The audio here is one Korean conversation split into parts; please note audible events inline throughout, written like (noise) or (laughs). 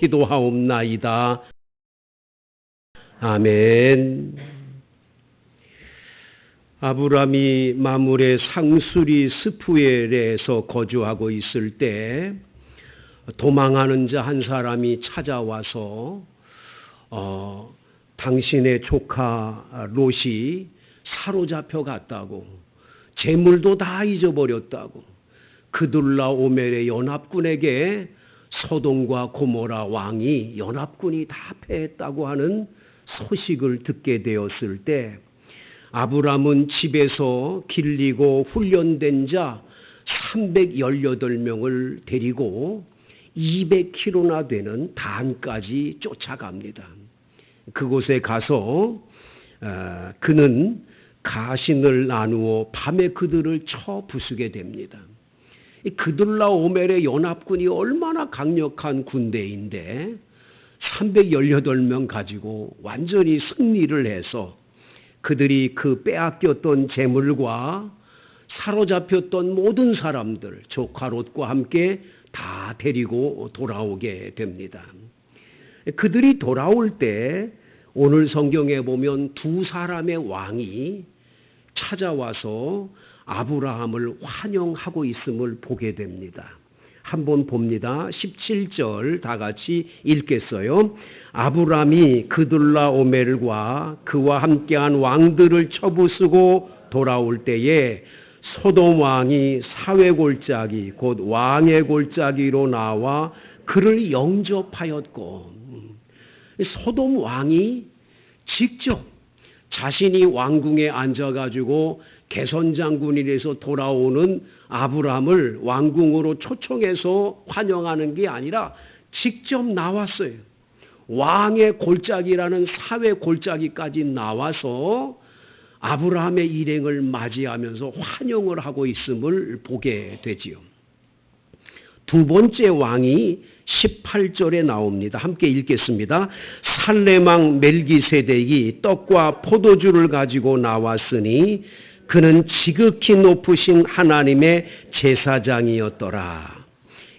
기도하옵나이다. 아멘. 아브람이 마물의 상수리 스푸엘에서 거주하고 있을 때 도망하는 자 한 사람이 찾아와서 어, 당신의 조카 롯이 사로잡혀 갔다고 재물도 다 잊어버렸다고 그둘라 오멜의 연합군에게 소돔과 고모라 왕이 연합군이 다 패했다고 하는 소식을 듣게 되었을 때 아브람은 집에서 길리고 훈련된 자 318명을 데리고 200km나 되는 단까지 쫓아갑니다. 그곳에 가서 어, 그는 가신을 나누어 밤에 그들을 쳐 부수게 됩니다. 이 그들라 오멜의 연합군이 얼마나 강력한 군대인데 318명 가지고 완전히 승리를 해서 그들이 그 빼앗겼던 재물과 사로잡혔던 모든 사람들 조카 롯과 함께 다 데리고 돌아오게 됩니다. 그들이 돌아올 때 오늘 성경에 보면 두 사람의 왕이 찾아와서 아브라함을 환영하고 있음을 보게 됩니다. 한번 봅니다. 17절 다 같이 읽겠어요. 아브람이 그둘라 오멜과 그와 함께한 왕들을 쳐부수고 돌아올 때에 소돔 왕이 사회 골짜기 곧 왕의 골짜기로 나와 그를 영접하였고 소돔 왕이 직접 자신이 왕궁에 앉아가지고 개선장군이라서 돌아오는 아브람을 왕궁으로 초청해서 환영하는 게 아니라 직접 나왔어요. 왕의 골짜기라는 사회 골짜기까지 나와서 아브라함의 일행을 맞이하면서 환영을 하고 있음을 보게 되지요. 두 번째 왕이 18절에 나옵니다. 함께 읽겠습니다. 살레망 멜기세덱이 떡과 포도주를 가지고 나왔으니 그는 지극히 높으신 하나님의 제사장이었더라.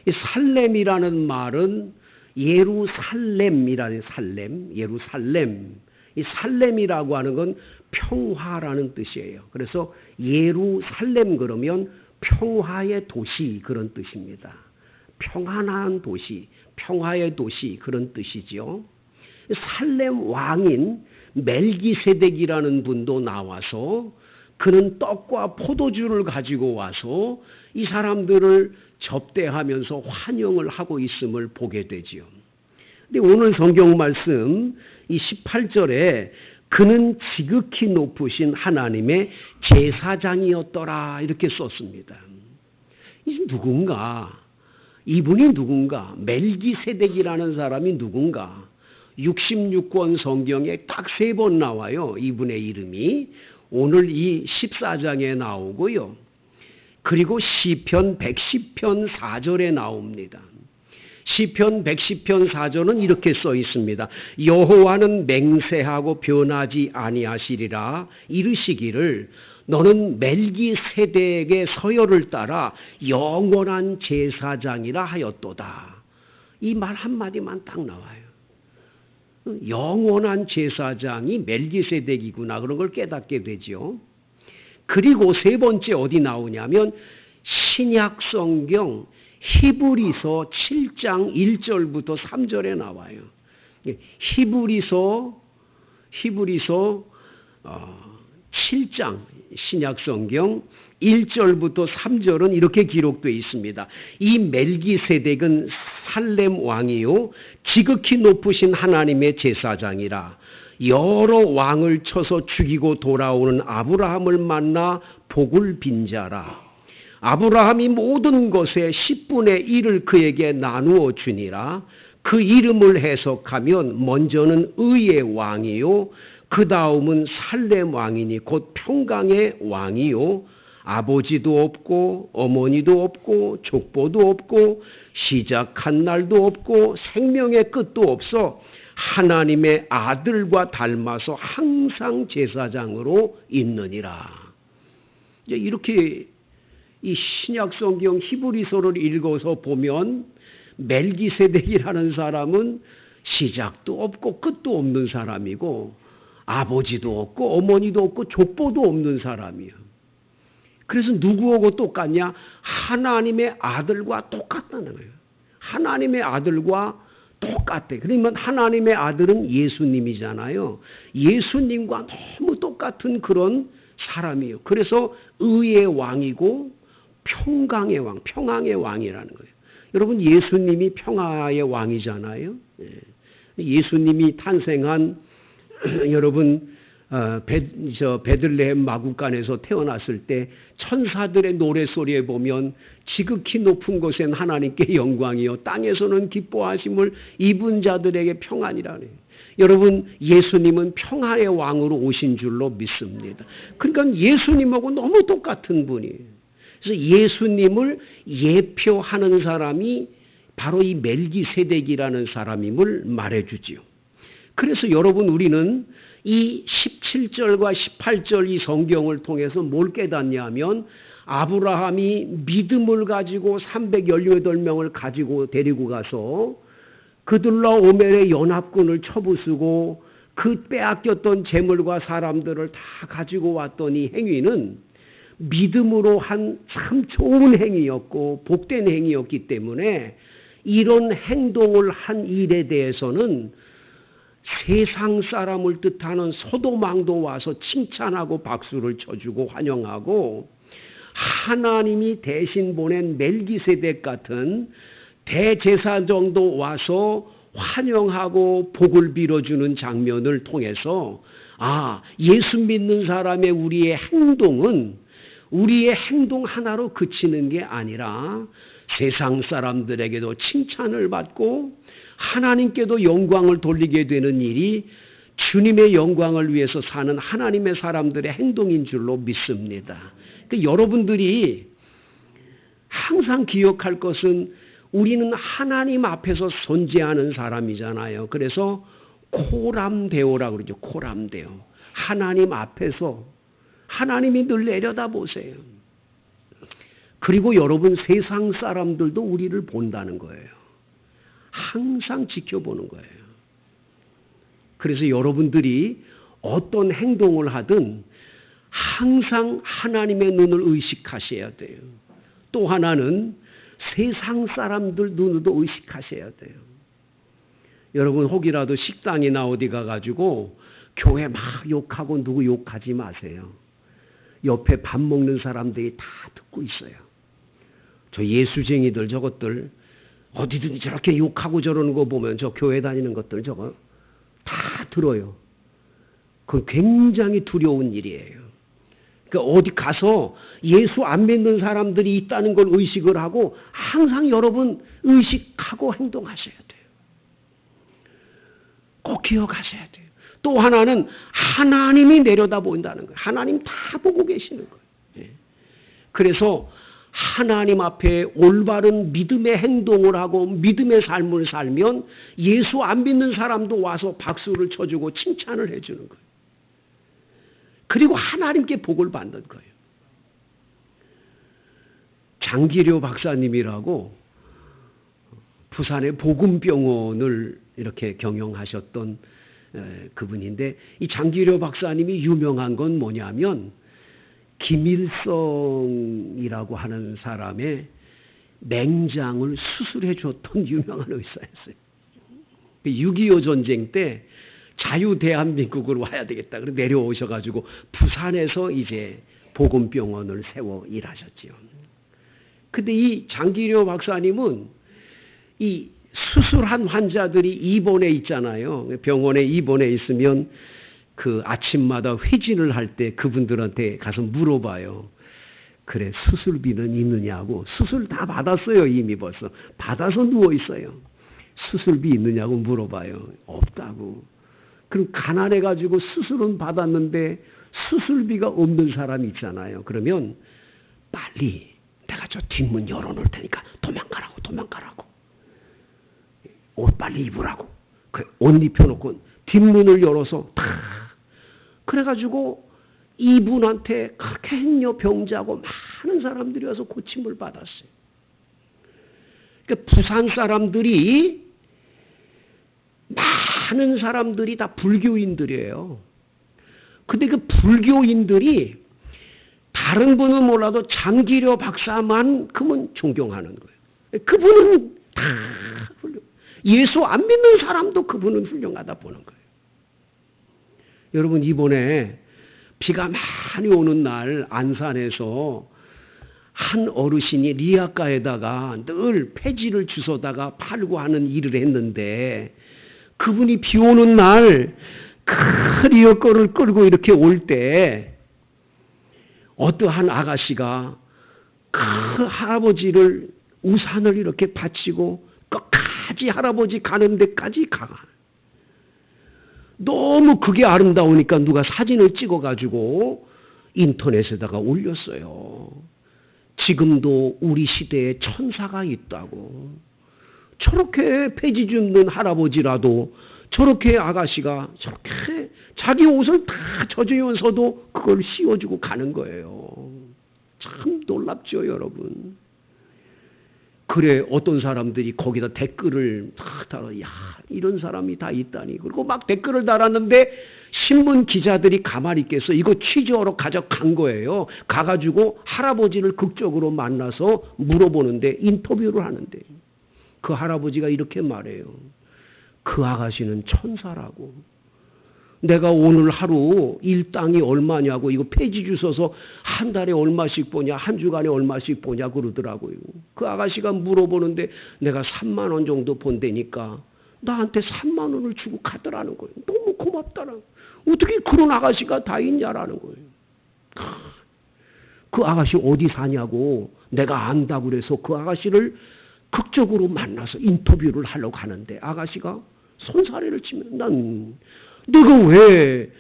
이 살렘이라는 말은 예루살렘이라는 살렘, 예루살렘. 이 살렘이라고 하는 건 평화라는 뜻이에요. 그래서 예루살렘 그러면 평화의 도시 그런 뜻입니다. 평안한 도시, 평화의 도시 그런 뜻이죠. 살렘 왕인 멜기세덱이라는 분도 나와서 그는 떡과 포도주를 가지고 와서 이 사람들을 접대하면서 환영을 하고 있음을 보게 되지요. 근데 오늘 성경 말씀 이 18절에 그는 지극히 높으신 하나님의 제사장이었더라 이렇게 썼습니다. 이 누군가? 이분이 누군가? 멜기세덱이라는 사람이 누군가? 66권 성경에 딱 세 번 나와요. 이분의 이름이. 오늘 이 14장에 나오고요. 그리고 시편 110편 4절에 나옵니다. 시편 110편 4절은 이렇게 써 있습니다. 여호와는 맹세하고 변하지 아니하시리라 이르시기를 너는 멜기세덱의 서열을 따라 영원한 제사장이라 하였도다. 이 말 한마디만 딱 나와요. 영원한 제사장이 멜기세덱이구나 그런 걸 깨닫게 되죠. 그리고 세 번째 어디 나오냐면 신약 성경 히브리서 7장 1절부터 3절에 나와요. 히브리서 히브리서 7장 신약 성경 1절부터 3절은 이렇게 기록되어 있습니다. 이 멜기세덱은 살렘 왕이요 지극히 높으신 하나님의 제사장이라 여러 왕을 쳐서 죽이고 돌아오는 아브라함을 만나 복을 빈자라. 아브라함이 모든 것의 10분의 1을 그에게 나누어 주니라. 그 이름을 해석하면 먼저는 의의 왕이요 그 다음은 살렘 왕이니 곧 평강의 왕이요 아버지도 없고 어머니도 없고 족보도 없고 시작한 날도 없고 생명의 끝도 없어 하나님의 아들과 닮아서 항상 제사장으로 있느니라. 이렇게 이 신약 성경 히브리서를 읽어서 보면 멜기세덱이라는 사람은 시작도 없고 끝도 없는 사람이고 아버지도 없고 어머니도 없고 족보도 없는 사람이야. 그래서 누구하고 똑같냐? 하나님의 아들과 똑같다는 거예요. 하나님의 아들과 똑같대. 그러면 하나님의 아들은 예수님이잖아요. 예수님과 너무 똑같은 그런 사람이에요. 그래서 의의 왕이고 평강의 왕, 평강의 왕이라는 거예요. 여러분 예수님이 평화의 왕이잖아요. 예. 예수님이 탄생한 (clears throat) 여러분 어, 베, 저 베들레헴 마구간에서 태어났을 때 천사들의 노래소리에 보면 지극히 높은 곳엔 하나님께 영광이요 땅에서는 기뻐하심을 입은 자들에게 평안이라네. 여러분 예수님은 평화의 왕으로 오신 줄로 믿습니다. 그러니까 예수님하고 너무 똑같은 분이에요. 그래서 예수님을 예표하는 사람이 바로 이 멜기세덱이라는 사람임을 말해주지요. 그래서 여러분 우리는 이 17절과 18절 이 성경을 통해서 뭘 깨닫냐면 아브라함이 믿음을 가지고 318명을 가지고 데리고 가서 그들과 오멜의 연합군을 쳐부수고 그 빼앗겼던 재물과 사람들을 다 가지고 왔더니 행위는 믿음으로 한 참 좋은 행위였고 복된 행위였기 때문에 이런 행동을 한 일에 대해서는 세상 사람을 뜻하는 소도망도 와서 칭찬하고 박수를 쳐주고 환영하고 하나님이 대신 보낸 멜기세덱 같은 대제사정도 와서 환영하고 복을 빌어주는 장면을 통해서 아 예수 믿는 사람의 우리의 행동은 우리의 행동 하나로 그치는 게 아니라 세상 사람들에게도 칭찬을 받고 하나님께도 영광을 돌리게 되는 일이 주님의 영광을 위해서 사는 하나님의 사람들의 행동인 줄로 믿습니다. 그 여러분들이 항상 기억할 것은 우리는 하나님 앞에서 존재하는 사람이잖아요. 그래서 코람데오라고 그러죠. 코람데오. 하나님 앞에서 하나님이 늘 내려다 보세요. 그리고 여러분 세상 사람들도 우리를 본다는 거예요. 항상 지켜보는 거예요. 그래서 여러분들이 어떤 행동을 하든 항상 하나님의 눈을 의식하셔야 돼요. 또 하나는 세상 사람들 눈으로 의식하셔야 돼요. 여러분 혹이라도 식당이나 어디 가가지고 교회 막 욕하고 누구 욕하지 마세요. 옆에 밥 먹는 사람들이 다 듣고 있어요. 저 예수쟁이들 저것들 어디든지 저렇게 욕하고 저러는 거 보면 저 교회 다니는 것들 저거 다 들어요. 그 굉장히 두려운 일이에요. 그러니까 어디 가서 예수 안 믿는 사람들이 있다는 걸 의식을 하고 항상 여러분 의식하고 행동하셔야 돼요. 꼭 기억하셔야 돼요. 또 하나는 하나님이 내려다 본다는 거예요. 하나님 다 보고 계시는 거예요. 예. 그래서 하나님 앞에 올바른 믿음의 행동을 하고 믿음의 삶을 살면 예수 안 믿는 사람도 와서 박수를 쳐주고 칭찬을 해주는 거예요. 그리고 하나님께 복을 받는 거예요. 장기료 박사님이라고 부산의 복음병원을 이렇게 경영하셨던 그분인데 이 장기료 박사님이 유명한 건 뭐냐면 김일성이라고 하는 사람의 맹장을 수술해 줬던 (laughs) 유명한 의사였어요. 6.25그 전쟁 때 자유 대한민국으로 와야 되겠다. 그래 내려오셔가지고 부산에서 이제 보건병원을 세워 일하셨지요. 근데 이 장기료 박사님은 이 수술한 환자들이 입원해 있잖아요. 병원에 입원해 있으면 그 아침마다 회진을 할 때 그분들한테 가서 물어봐요. 그래 수술비는 있느냐고 수술 다 받았어요 이미 벌써 받아서 누워 있어요. 수술비 있느냐고 물어봐요. 없다고. 그럼 가난해 가지고 수술은 받았는데 수술비가 없는 사람이 있잖아요. 그러면 빨리 내가 저 뒷문 열어놓을 테니까 도망가라고 도망가라고 옷 빨리 입으라고 그 옷 입혀놓고 뒷문을 열어서 탁 그래가지고 이분한테 그렇게 행여 병자고 많은 사람들이 와서 고침을 받았어요. 그 부산 사람들이 많은 사람들이 다 불교인들이에요. 근데 그 불교인들이 다른 분은 몰라도 장기려 박사만 그분 존경하는 거예요. 그분은 다 훌륭. 예수 안 믿는 사람도 그분은 훌륭하다 보는 거예요. 여러분 이번에 비가 많이 오는 날 안산에서 한 어르신이 리아가에다가 늘 폐지를 주워다가 팔고 하는 일을 했는데 그분이 비 오는 날 큰 리어거를 끌고 이렇게 올 때 어떠한 아가씨가 그 할아버지를 우산을 이렇게 받치고 끝까지 할아버지 가는 데까지 가. 너무 그게 아름다우니까 누가 사진을 찍어가지고 인터넷에다가 올렸어요. 지금도 우리 시대에 천사가 있다고. 저렇게 폐지 줍는 할아버지라도 저렇게 아가씨가 저렇게 자기 옷을 다 젖으면서도 그걸 씌워주고 가는 거예요. 참 놀랍죠, 여러분. 그래 어떤 사람들이 거기다 댓글을 막 달아. 야 이런 사람이 다 있다니. 그리고 막 댓글을 달았는데 신문 기자들이 가만히 있겠어? 이거 취재하러 가져간 거예요. 가가지고 할아버지를 극적으로 만나서 물어보는데 인터뷰를 하는데 그 할아버지가 이렇게 말해요. 그 아가씨는 천사라고 내가 오늘 하루 일당이 얼마냐고 이거 폐지 주셔서 한 달에 얼마씩 보냐 한 주간에 얼마씩 보냐 그러더라고요. 그 아가씨가 물어보는데 내가 3만 원 정도 본다니까 나한테 3만 원을 주고 가더라는 거예요. 너무 고맙다라. 어떻게 그런 아가씨가 다 있냐라는 거예요. 그 아가씨 어디 사냐고 내가 안다고 그래서 그 아가씨를 극적으로 만나서 인터뷰를 하려고 하는데 아가씨가 손사래를 치면 난 네가 왜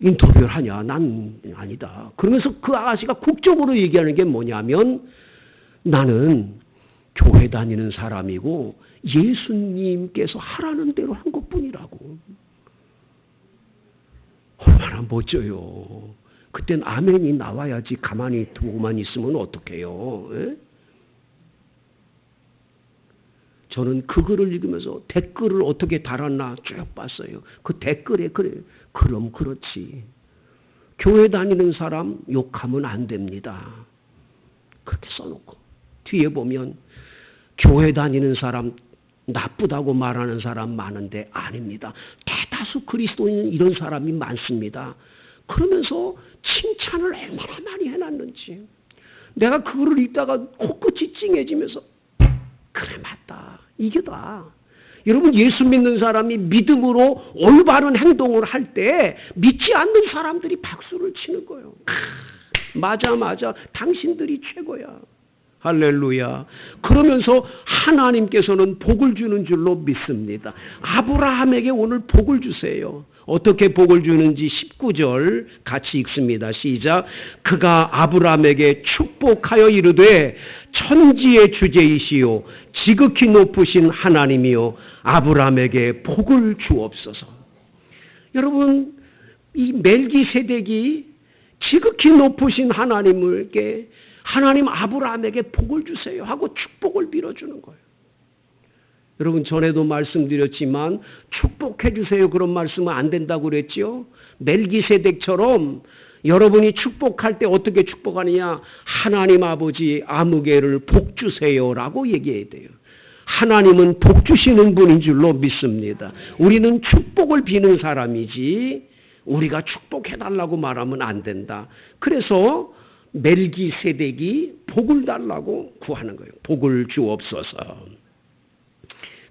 인터뷰를 하냐? 난 아니다. 그러면서 그 아가씨가 국적으로 얘기하는 게 뭐냐면 나는 교회 다니는 사람이고 예수님께서 하라는 대로 한 것 뿐이라고. 얼마나 멋져요. 그땐 아멘이 나와야지 가만히 두고만 있으면 어떡해요. 에? 저는 그 글을 읽으면서 댓글을 어떻게 달았나 쭉 봤어요. 그 댓글에 그래. 그럼 그렇지. 교회 다니는 사람 욕하면 안 됩니다. 그렇게 써놓고 뒤에 보면 교회 다니는 사람 나쁘다고 말하는 사람 많은데 아닙니다. 대다수 그리스도인은 이런 사람이 많습니다. 그러면서 칭찬을 얼마나 많이 해놨는지 내가 그거를 읽다가 코끝이 찡해지면서 그래 맞다. 이게 다. 여러분 예수 믿는 사람이 믿음으로 올바른 행동을 할 때 믿지 않는 사람들이 박수를 치는 거예요. 크, 맞아 맞아 당신들이 최고야. 할렐루야. 그러면서 하나님께서는 복을 주는 줄로 믿습니다. 아브라함에게 오늘 복을 주세요. 어떻게 복을 주는지 19절 같이 읽습니다. 시작. 그가 아브라함에게 축복하여 이르되 천지의 주제이시요 지극히 높으신 하나님이요 아브라함에게 복을 주옵소서. 여러분 이 멜기세덱이 지극히 높으신 하나님께 하나님 아브라함에게 복을 주세요 하고 축복을 빌어주는 거예요. 여러분 전에도 말씀드렸지만 축복해 주세요 그런 말씀은 안 된다고 그랬죠. 멜기세덱처럼 여러분이 축복할 때 어떻게 축복하느냐? 하나님 아버지 아무개를 복 주세요라고 얘기해야 돼요. 하나님은 복 주시는 분인 줄로 믿습니다. 우리는 축복을 비는 사람이지 우리가 축복해 달라고 말하면 안 된다. 그래서 멜기세덱이 복을 달라고 구하는 거예요. 복을 주옵소서.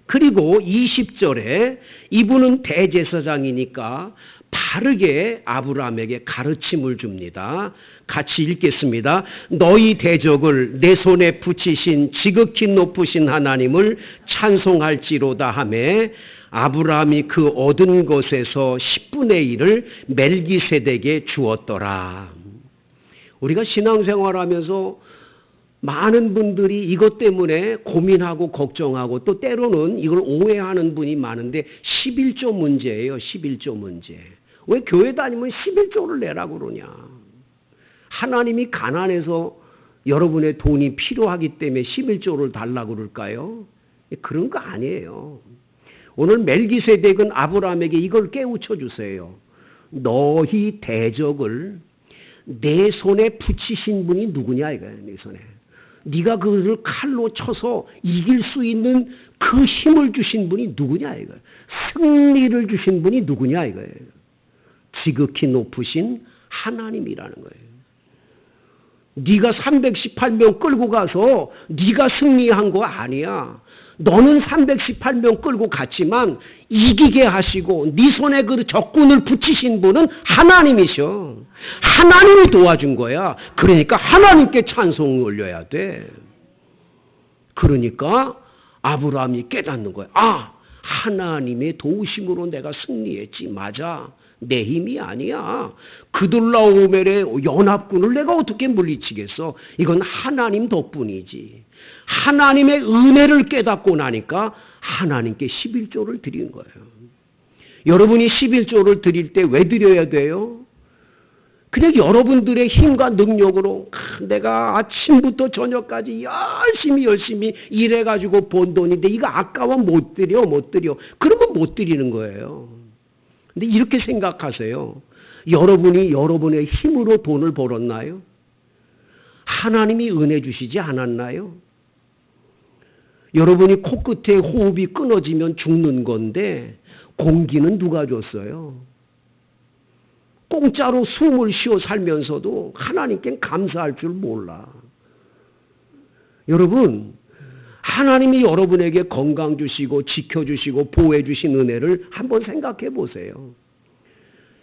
그리고 20절에 이분은 대제사장이니까 바르게 아브라함에게 가르침을 줍니다. 같이 읽겠습니다. 너희 대적을 내 손에 붙이신 지극히 높으신 하나님을 찬송할지로다 하매 아브라함이 그 얻은 것에서 10분의 1을 멜기세덱에 주었더라. 우리가 신앙생활 하면서 많은 분들이 이것 때문에 고민하고 걱정하고 또 때로는 이걸 오해하는 분이 많은데 11조 문제예요. 11조 문제. 왜 교회 다니면 11조를 내라고 그러냐. 하나님이 가난해서 여러분의 돈이 필요하기 때문에 11조를 달라고 그럴까요? 그런 거 아니에요. 오늘 멜기세덱은 아브라함에게 이걸 깨우쳐 주세요. 너희 대적을 내 손에 붙이신 분이 누구냐 이거예요. 내 손에. 네가 그를 칼로 쳐서 이길 수 있는 그 힘을 주신 분이 누구냐 이거예요. 승리를 주신 분이 누구냐 이거예요. 지극히 높으신 하나님이라는 거예요. 네가 318명 끌고 가서 네가 승리한 거 아니야. 너는 318명 끌고 갔지만 이기게 하시고 네 손에 그 적군을 붙이신 분은 하나님이셔. 하나님이 도와준 거야. 그러니까 하나님께 찬송을 올려야 돼. 그러니까 아브라함이 깨닫는 거야. 아, 하나님의 도우심으로 내가 승리했지. 맞아. 내 힘이 아니야. 그들라오멜의 연합군을 내가 어떻게 물리치겠어? 이건 하나님 덕분이지. 하나님의 은혜를 깨닫고 나니까 하나님께 11조를 드린 거예요. 여러분이 11조를 드릴 때 왜 드려야 돼요? 그냥 여러분들의 힘과 능력으로 내가 아침부터 저녁까지 열심히 열심히 일해가지고 번 돈인데 이거 아까워 못 드려 못 드려 그러면 못 드리는 거예요. 근데 이렇게 생각하세요. 여러분이 여러분의 힘으로 돈을 벌었나요? 하나님이 은혜 주시지 않았나요? 여러분이 코끝에 호흡이 끊어지면 죽는 건데 공기는 누가 줬어요? 공짜로 숨을 쉬어 살면서도 하나님께 감사할 줄 몰라. 여러분, 하나님이 여러분에게 건강 주시고 지켜주시고 보호해 주신 은혜를 한번 생각해 보세요.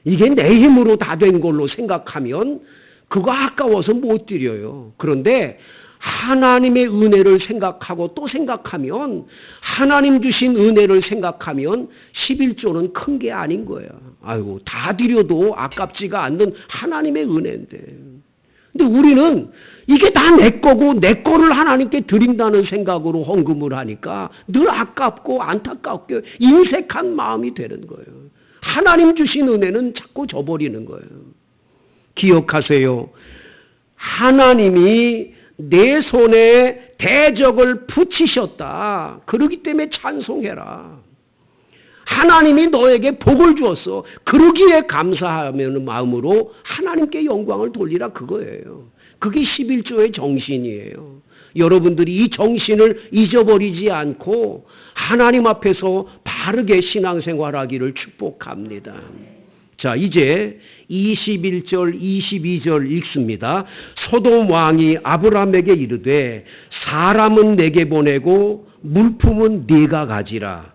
이게 내 힘으로 다 된 걸로 생각하면 그거 아까워서 못 드려요. 그런데 하나님의 은혜를 생각하고 또 생각하면 하나님 주신 은혜를 생각하면 11조는 큰 게 아닌 거야. 아이고 다 드려도 아깝지가 않는 하나님의 은혜인데. 근데 우리는 이게 다 내 거고 내 거를 하나님께 드린다는 생각으로 헌금을 하니까 늘 아깝고 안타깝게 인색한 마음이 되는 거예요. 하나님 주신 은혜는 자꾸 저버리는 거예요. 기억하세요. 하나님이 내 손에 대적을 붙이셨다. 그러기 때문에 찬송해라. 하나님이 너에게 복을 주었어. 그러기에 감사하는 마음으로 하나님께 영광을 돌리라 그거예요. 그게 11조의 정신이에요. 여러분들이 이 정신을 잊어버리지 않고 하나님 앞에서 바르게 신앙생활하기를 축복합니다. 자, 이제 21절, 22절 읽습니다. 소돔 왕이 아브라함에게 이르되 사람은 내게 보내고 물품은 네가 가지라.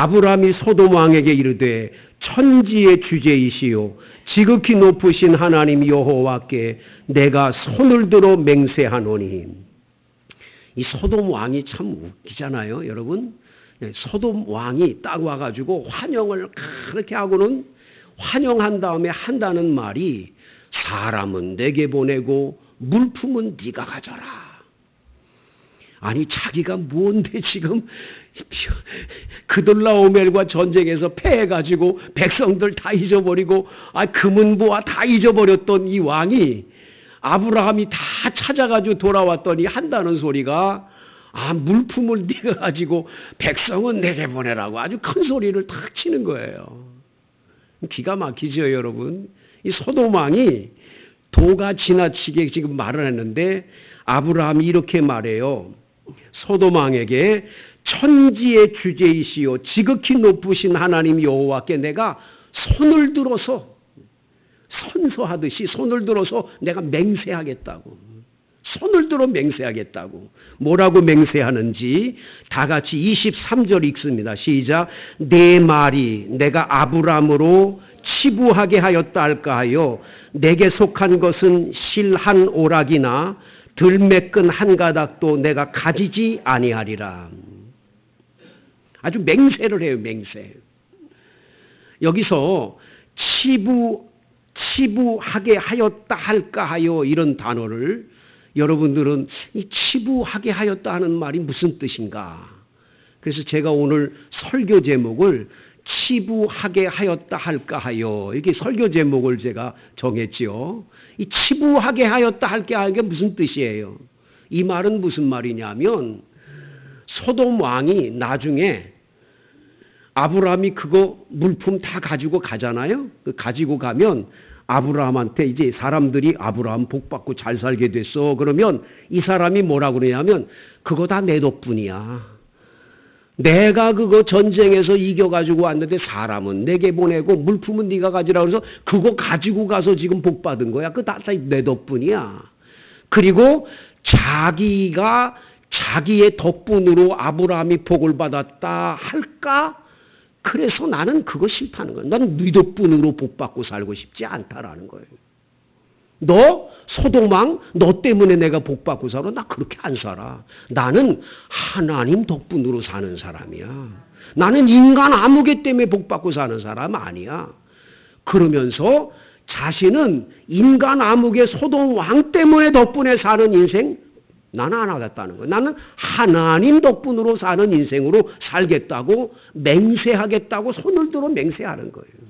아브라함이 소돔 왕에게 이르되 천지의 주제이시요 지극히 높으신 하나님 여호와께 내가 손을 들어 맹세하노니 이 소돔 왕이 참 웃기잖아요, 여러분. 네, 소돔 왕이 딱 와가지고 환영을 그렇게 하고는 환영한 다음에 한다는 말이 사람은 내게 보내고 물품은 네가 가져라. 아니 자기가 뭔데 지금 그들라오멜과 전쟁에서 패해가지고 백성들 다 잊어버리고 아 금은보화 다 잊어버렸던 이 왕이 아브라함이 다 찾아가지고 돌아왔더니 한다는 소리가 아 물품을 네가 가지고 백성은 내게 보내라고 아주 큰 소리를 탁 치는 거예요. 기가 막히죠, 여러분. 이 소돔 왕이 도가 지나치게 지금 말을 했는데 아브라함이 이렇게 말해요. 소돔 왕에게 천지의 주제이시요 지극히 높으신 하나님 여호와께 내가 손을 들어서 선서하듯이 손을 들어서 내가 맹세하겠다고. 손을 들어 맹세하겠다고. 뭐라고 맹세하는지 다 같이 23절 읽습니다. 시작. 내 말이 내가 아브람으로 치부하게 하였다 할까 하여 내게 속한 것은 실한 오락이나 들매끈 한 가닥도 내가 가지지 아니하리라. 아주 맹세를 해요, 맹세. 여기서 치부 치부하게 하였다 할까 하여 이런 단어를 여러분들은 이 치부하게 하였다 하는 말이 무슨 뜻인가? 그래서 제가 오늘 설교 제목을 치부하게 하였다 할까 하여 이게 설교 제목을 제가 정했지요. 이 치부하게 하였다 할까 하게 무슨 뜻이에요? 이 말은 무슨 말이냐면 소돔 왕이 나중에 아브라함이 그거 물품 다 가지고 가잖아요. 그 가지고 가면 아브라함한테 이제 사람들이 아브라함 복 받고 잘 살게 됐어. 그러면 이 사람이 뭐라 그러냐면 그거 다 내 덕분이야. 내가 그거 전쟁에서 이겨가지고 왔는데 사람은 내게 보내고 물품은 네가 가지라 그래서 그거 가지고 가서 지금 복 받은 거야. 그다내 덕분이야. 그리고 자기가 자기의 덕분으로 아브라함이 복을 받았다 할까? 그래서 나는 그거 싫다는 거야. 나는 네 덕분으로 복 받고 살고 싶지 않다라는 거예요. 너 소동왕 너 때문에 내가 복 받고 살아 나 그렇게 안 살아. 나는 하나님 덕분으로 사는 사람이야. 나는 인간 아무개 때문에 복 받고 사는 사람 아니야. 그러면서 자신은 인간 아무개 소동 왕 때문에 덕분에 사는 인생 나는 안 하겠다는 거예요. 나는 하나님 덕분으로 사는 인생으로 살겠다고 맹세하겠다고 손을 들어 맹세하는 거예요.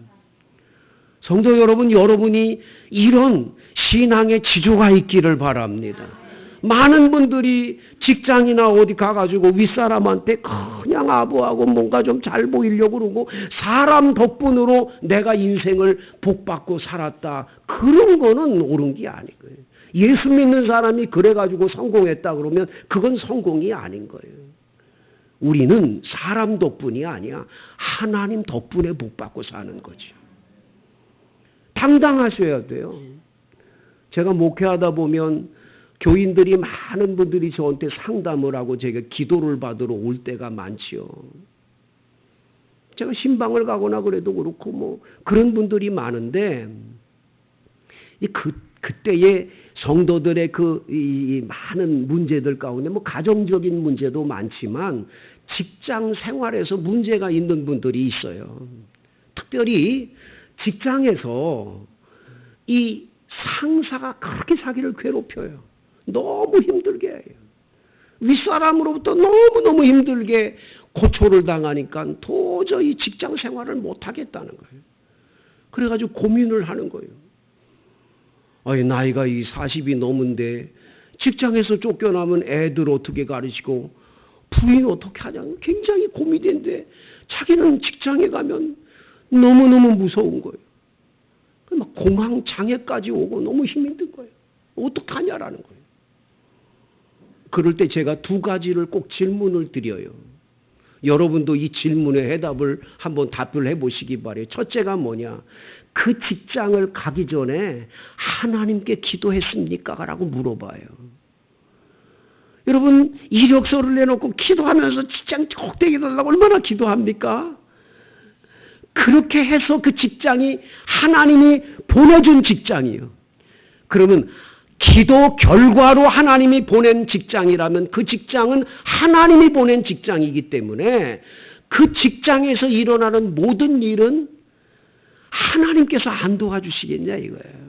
성도 여러분, 여러분이 이런 신앙의 지조가 있기를 바랍니다. 많은 분들이 직장이나 어디 가가지고 윗사람한테 그냥 아부하고 뭔가 좀 잘 보이려고 그러고 사람 덕분으로 내가 인생을 복받고 살았다. 그런 거는 옳은 게 아니고요. 예수 믿는 사람이 그래가지고 성공했다 그러면 그건 성공이 아닌 거예요. 우리는 사람 덕분이 아니야. 하나님 덕분에 복받고 사는 거죠. 당당하셔야 돼요. 제가 목회하다 보면 교인들이 많은 분들이 저한테 상담을 하고 제가 기도를 받으러 올 때가 많지요. 제가 신방을 가거나 그래도 그렇고 뭐 그런 분들이 많은데 그 그때의 성도들의 그 이 많은 문제들 가운데 뭐 가정적인 문제도 많지만 직장 생활에서 문제가 있는 분들이 있어요. 특별히 직장에서 이 상사가 그렇게 자기를 괴롭혀요. 너무 힘들게 해요. 윗사람으로부터 너무너무 힘들게 고초를 당하니까 도저히 직장 생활을 못하겠다는 거예요. 그래가지고 고민을 하는 거예요. 아니, 나이가 이 40이 넘은데 직장에서 쫓겨나면 애들 어떻게 가르치고 부인 어떻게 하냐 굉장히 고민인데 자기는 직장에 가면 너무너무 무서운 거예요. 막 공황 장애까지 오고 너무 힘이 든 거예요. 어떡하냐라는 거예요. 그럴 때 제가 두 가지를 꼭 질문을 드려요. 여러분도 이 질문에 해답을 한번 답을 해보시기 바래요. 첫째가 뭐냐? 그 직장을 가기 전에 하나님께 기도했습니까? 라고 물어봐요. 여러분, 이력서를 내놓고 기도하면서 직장 꼭대기 달라고 얼마나 기도합니까? 그렇게 해서 그 직장이 하나님이 보내준 직장이에요. 그러면 기도 결과로 하나님이 보낸 직장이라면 그 직장은 하나님이 보낸 직장이기 때문에 그 직장에서 일어나는 모든 일은 하나님께서 안 도와주시겠냐 이거예요.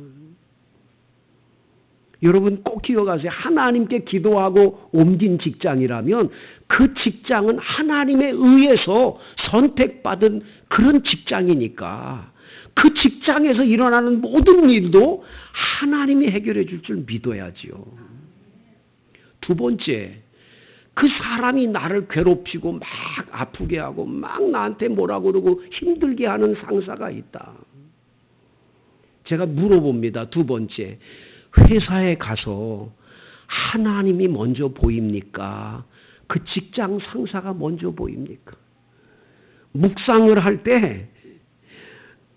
여러분 꼭 기억하세요. 하나님께 기도하고 옮긴 직장이라면 그 직장은 하나님에 의해서 선택받은 그런 직장이니까 그 직장에서 일어나는 모든 일도 하나님이 해결해 줄 줄 믿어야지요. 두 번째, 그 사람이 나를 괴롭히고 막 아프게 하고 막 나한테 뭐라 그러고 힘들게 하는 상사가 있다. 제가 물어봅니다. 두 번째, 회사에 가서 하나님이 먼저 보입니까? 그 직장 상사가 먼저 보입니까? 묵상을 할 때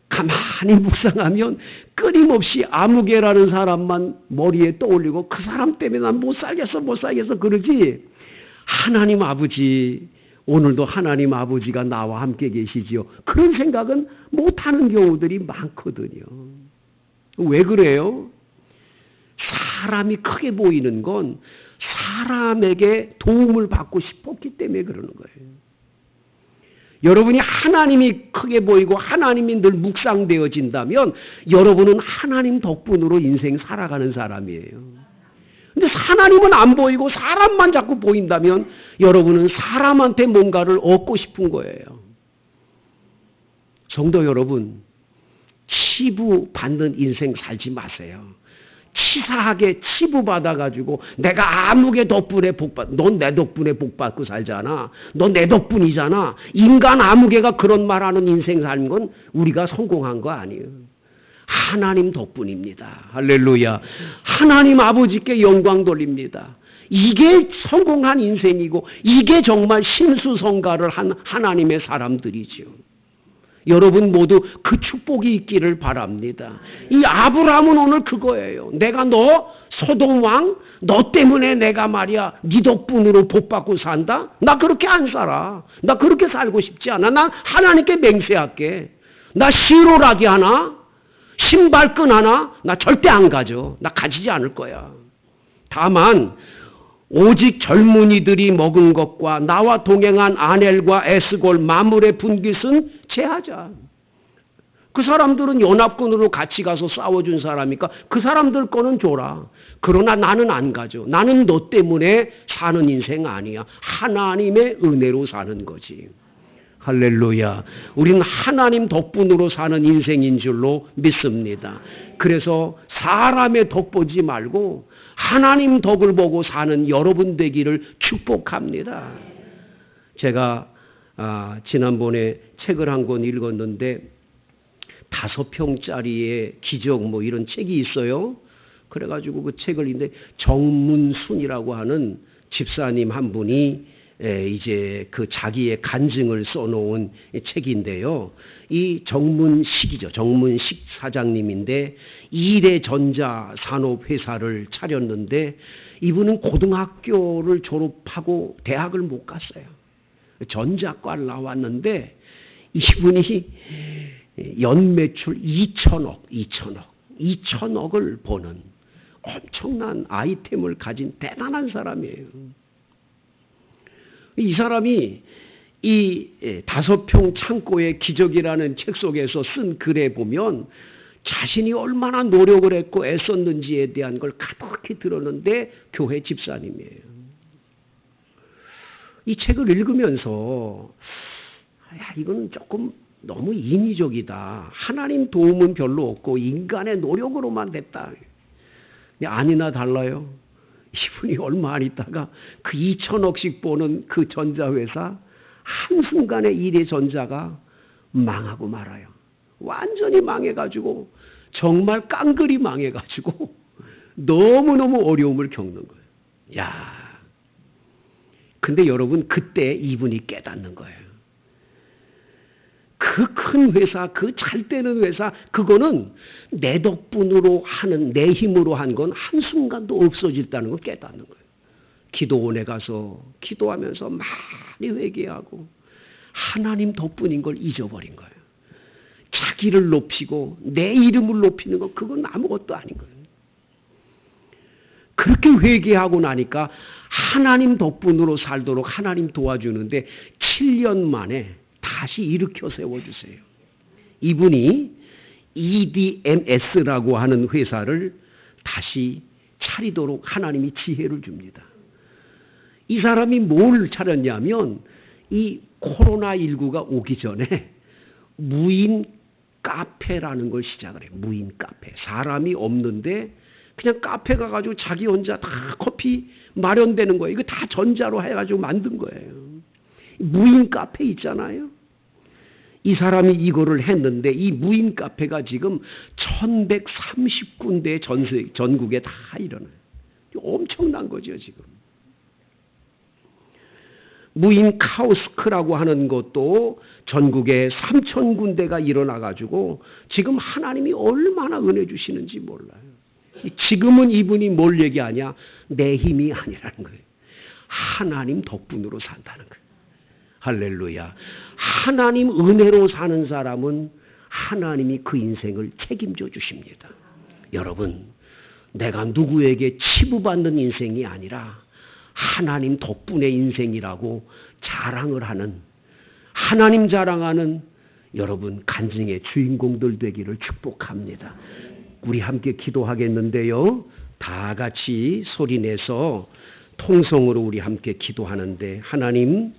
가만히 묵상하면 끊임없이 아무개라는 사람만 머리에 떠올리고 그 사람 때문에 난 못 살겠어 못 살겠어 그러지 하나님 아버지 오늘도 하나님 아버지가 나와 함께 계시지요 그런 생각은 못하는 경우들이 많거든요 왜 그래요? 사람이 크게 보이는 건 사람에게 도움을 받고 싶었기 때문에 그러는 거예요. 여러분이 하나님이 크게 보이고 하나님이 늘 묵상되어진다면 여러분은 하나님 덕분으로 인생 살아가는 사람이에요. 근데 하나님은 안 보이고 사람만 자꾸 보인다면 여러분은 사람한테 뭔가를 얻고 싶은 거예요. 성도 여러분, 치부 받는 인생 살지 마세요. 치사하게 치부 받아가지고 내가 아무개 덕분에 복받, 넌 내 덕분에 복받고 살잖아. 넌 내 덕분이잖아. 인간 아무개가 그런 말하는 인생 사는 건 우리가 성공한 거 아니에요. 하나님 덕분입니다. 할렐루야. 하나님 아버지께 영광 돌립니다. 이게 성공한 인생이고 이게 정말 신수성가를 한 하나님의 사람들이죠. 여러분 모두 그 축복이 있기를 바랍니다. 이 아브라함은 오늘 그거예요. 내가 너 소돔 왕, 너 때문에 내가 말이야 네 덕분으로 복 받고 산다. 나 그렇게 안 살아. 나 그렇게 살고 싶지 않아. 나 하나님께 맹세할게. 나 시로라기 하나, 신발끈 하나, 나 절대 안 가져. 나 가지지 않을 거야. 다만 오직 젊은이들이 먹은 것과 나와 동행한 아넬과 에스골 마물의 분깃은 제하자. 그 사람들은 연합군으로 같이 가서 싸워준 사람이니까 그 사람들 거는 줘라. 그러나 나는 안 가져. 나는 너 때문에 사는 인생 아니야. 하나님의 은혜로 사는 거지. 할렐루야. 우리는 하나님 덕분으로 사는 인생인 줄로 믿습니다. 그래서 사람의 덕 보지 말고 하나님 덕을 보고 사는 여러분 되기를 축복합니다. 제가 아, 지난번에 책을 한 권 읽었는데 다섯 평짜리의 기적 뭐 이런 책이 있어요. 그래가지고 그 책을 읽는데 정문순이라고 하는 집사님 한 분이 에, 이제 그 자기의 간증을 써놓은 책인데요. 이 정문식이죠. 정문식 사장님인데 이래전자 산업회사를 차렸는데 이분은 고등학교를 졸업하고 대학을 못 갔어요. 전자과를 나왔는데 이분이 연매출 2천억, 2천억, 2천억을 버는 엄청난 아이템을 가진 대단한 사람이에요. 이 사람이 이 다섯 평 창고의 기적이라는 책 속에서 쓴 글에 보면 자신이 얼마나 노력을 했고 애썼는지에 대한 걸 가득히 들었는데 교회 집사님이에요. 이 책을 읽으면서 야, 이건 조금 너무 인위적이다. 하나님 도움은 별로 없고 인간의 노력으로만 됐다. 아니나 달라요. 이분이 얼마 안 있다가 그 2천억씩 버는 그 전자회사 한순간에 이래 전자가 망하고 말아요. 완전히 망해가지고 정말 깡그리 망해가지고 (laughs) 너무너무 어려움을 겪는 거예요. 야. 근데 여러분 그때 이분이 깨닫는 거예요. 그 큰 회사, 그 잘 되는 회사, 그거는 내 덕분으로 하는, 내 힘으로 한 건 한순간도 없어졌다는 걸 깨닫는 거예요. 기도원에 가서 기도하면서 많이 회개하고 하나님 덕분인 걸 잊어버린 거예요. 자기를 높이고 내 이름을 높이는 거 그건 아무것도 아닌 거예요. 그렇게 회개하고 나니까 하나님 덕분으로 살도록 하나님 도와주는데 7년 만에 다시 일으켜 세워주세요. 이분이 EDMS라고 하는 회사를 다시 차리도록 하나님이 지혜를 줍니다. 이 사람이 뭘 차렸냐면 이 코로나19가 오기 전에 무인 카페라는 걸 시작을 해요. 무인 카페. 사람이 없는데 그냥 카페 가가지고 자기 혼자 다 커피 마련되는 거예요. 이거 다 전자로 해가지고 만든 거예요. 무인 카페 있잖아요. 이 사람이 이거를 했는데 이 무인 카페가 지금 1130군데 전세, 전국에 다 일어나요. 엄청난 거죠, 지금. 무인 카오스크라고 하는 것도 전국에 3천 군데가 일어나 가지고 지금 하나님이 얼마나 은혜 주시는지 몰라요. 지금은 이분이 뭘 얘기하냐? 내 힘이 아니라는 거예요. 하나님 덕분으로 산다는 거예요. 할렐루야. 하나님 은혜로 사는 사람은 하나님이 그 인생을 책임져 주십니다. 여러분, 내가 누구에게 치부받는 인생이 아니라 하나님 덕분의 인생이라고 자랑을 하는 하나님 자랑하는 여러분 간증의 주인공들 되기를 축복합니다. 우리 함께 기도하겠는데요. 다 같이 소리내서 통성으로 우리 함께 기도하는데 하나님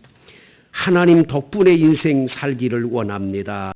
하나님 덕분에 인생 살기를 원합니다.